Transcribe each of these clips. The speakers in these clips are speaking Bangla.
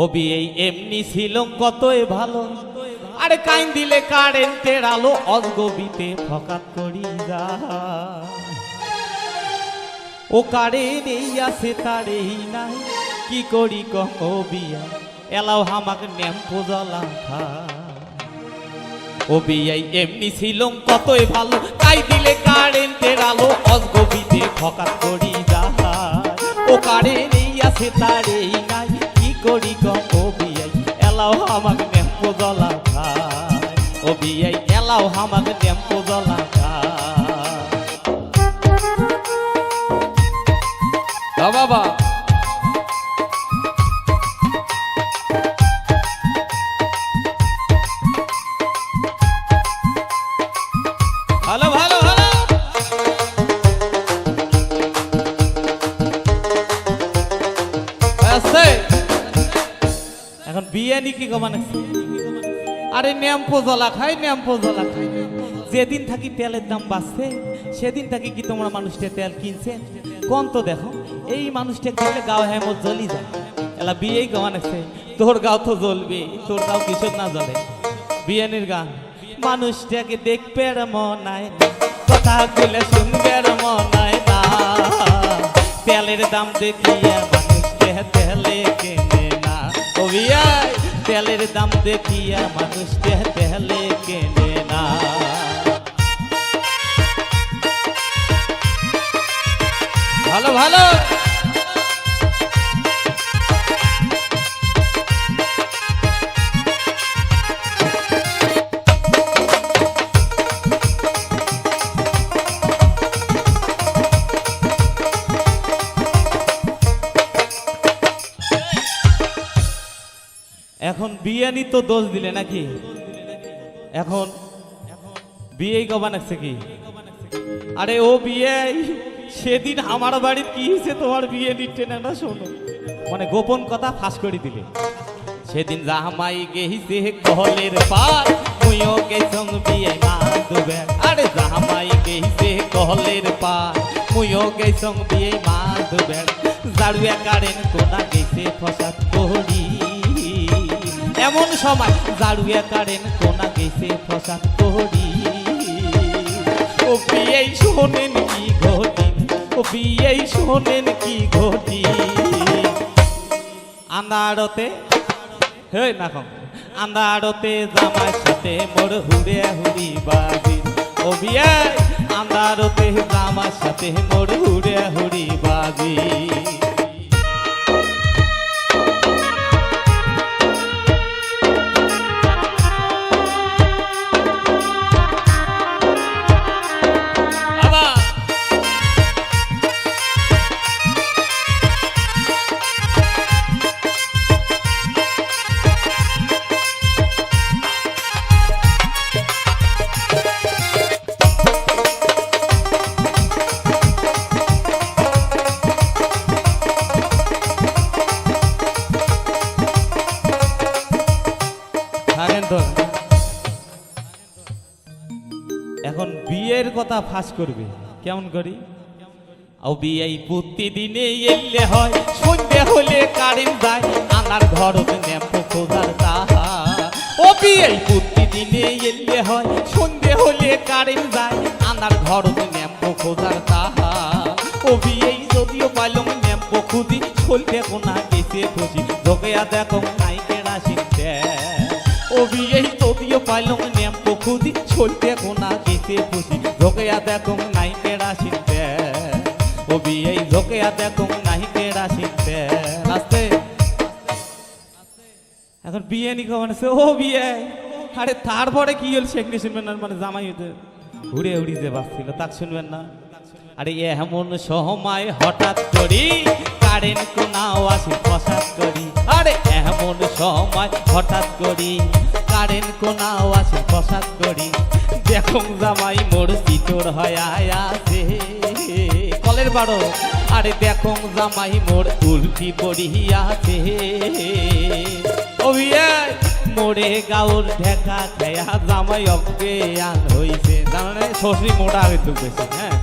ও বিয়ে এমনি ছিল কতই ভালো। আরে কাইন দিলে কারেন্টের আলো অগবিতে ফকাত করি যা। ও কারে নেই, আছে তারেই নাই। কি করি কম ও বিয়া এলাও হামাক নেম্পো জ্বলা খা। ও বিয়াই এমনি ছিল কতই ভালো। তাই দিলে কারেন্টের আলো অগবিতে ফকাত করি যা। ও কারে নেই, আছে তারেই নাই। কি করি কম ও বিয়াই এলাও হামাক নেম্পো জ্বলা খায়। ও বিয়াই এলাও হামাক নেম্পো জ্বলা খায়। বাবা বিয়ানি কি আরে ন্যাম্পো জলা খাই ন্যাম্পো জলা খাই। যেদিন থাকি তেলের দাম বাড়ছে, সেদিন থাকি কি তোমরা মানুষটা তেল কিনছে? কোন তো দেখো, এই মানুষটা দেখলে গাও হ্যাঁ হ্যামো জ্বলি যায়? এলা বিয়েই কমানেছে তোর গাও তো জ্বলবে, তোর গাও কিসব না জ্বলে? বিয়ানির গান, মানুষটাকে দেখবে মনায় কথা বলে শুনবে মনায় না। তেলের দাম দেখিয়া মানুষকে তেলে তেলের দাম দেখিয়া মানুষ তেলে কেনে না। ভালো ভালো। এখন বিয়ানি তো দোষ দিলে নাকি? এখন বিয়ে কবা নাকছে কি? আরে ও বিয়ে সেদিন আমার বাড়ির কি হয়েছে তোমার বিয়ে নিচ্ছে না না শোনো। মানে গোপন কথা ফাঁস করে দিলে। সেদিন জামাই গেহিছে কলের পার মুইও গেছং বিয়ে মা দুবে আরে জামাই গেহিছে কলের পার মুইও গেছং বিয়ে মা দুবে জাড়ুয়া কারেন কোনা গেছে ফসাদ করি এমন সময় জাড়ুয়া কারেন কোনা গেছে ফসাদ করি ও বিয়ে শোনেন কি ঘটি? ও বিয়ে শোনেন কি ঘটি? আন্দারতে হে না কম আন্দারতে জামার সাথে মোর হুড়ে হুড়ি বাজি। ও বিয়ে আন্দারতে জামার সাথে মোর হুড়ে হুড়ি বাজি। এখন বিয়ের কথা ফাঁস করবে। কেমন করি? এলে হয়, সন্ধ্যে হলে কারেন্ট নেম্পো খোঁজার তাহা। ও বিয়ে প্রতিদিনে এলে হয়, সন্ধ্যে হলে নেম্পো খোঁজার তাহা। ও যদিও পাইলাম নেম্পো খুদি চলতে কোনা গেছে দেখো নাই খুদি কোনা গেছে খুশি ঢোকেয়া দেখো নাই কেনা শিখতে। ও বিয়ে ঢোকেয়া দেখো নাই কেনা শিখতে। এখন বিয়ে নি ও বিয়ে। আরে তারপরে কি হল শেখ শুনবেন না মানে জামাই হতে ঘুরে উড়ি যে বাঁচছিল তাক শুনবেন না। আরে এমন সময় হঠাৎ করি কারেন্ট কোনাও আসি ফসাদ করি। আরে এমন সময় হঠাৎ করি কারেন্ট কোনাও আসি দেখুন জামাই মোর চিতর হয় আছে। কলের বাড়ো আরে দেখুন জামাই মোর উল্টি পড়িয়াছে। অভিয়ায় মোড়ে গাউর ঢেকা খেয়া জামাই অজ্ঞে আন হইছে। জানে শ্বশুরি মোটা হইতে বেশি হ্যাঁ।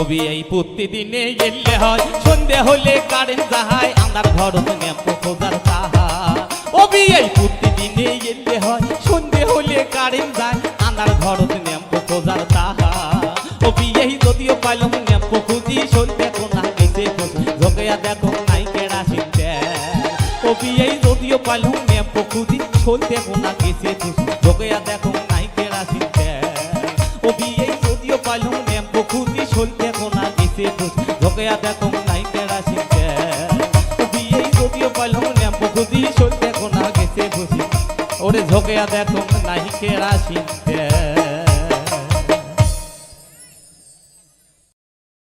ওবি এই প্রতিদিনে এলে হয়, সন্ধে হলে কারেন্ট যাহায় আমার ঘর নেম্প খোঁজার তাহা। ওবি এই ওবি এই যদিও পাইলাম নেম্প খুঁজি সন্ধে কোনা গেছে ঝোঁকেয়া দেখো নাই কেরাসিন ওবি এই যদিও পাইলাম নেম্প খুঁজি সন্ধে কোনা গেছে ঝোঁকেয়া দেখো নাই কেরাসিন ও বিয়ে যদিও পাইলাম নেম্প খুঁজি সলতে কোনা গেছে ঝোঁকেয়া দেখো নাই কেরাসিন ও বিয়ে যদিও পাইলাম নেম্প খুঁজি সলতে কোনা গেছে ওরে ঝোঁকেয়া দেখো নাই কেড়া কেরাসিন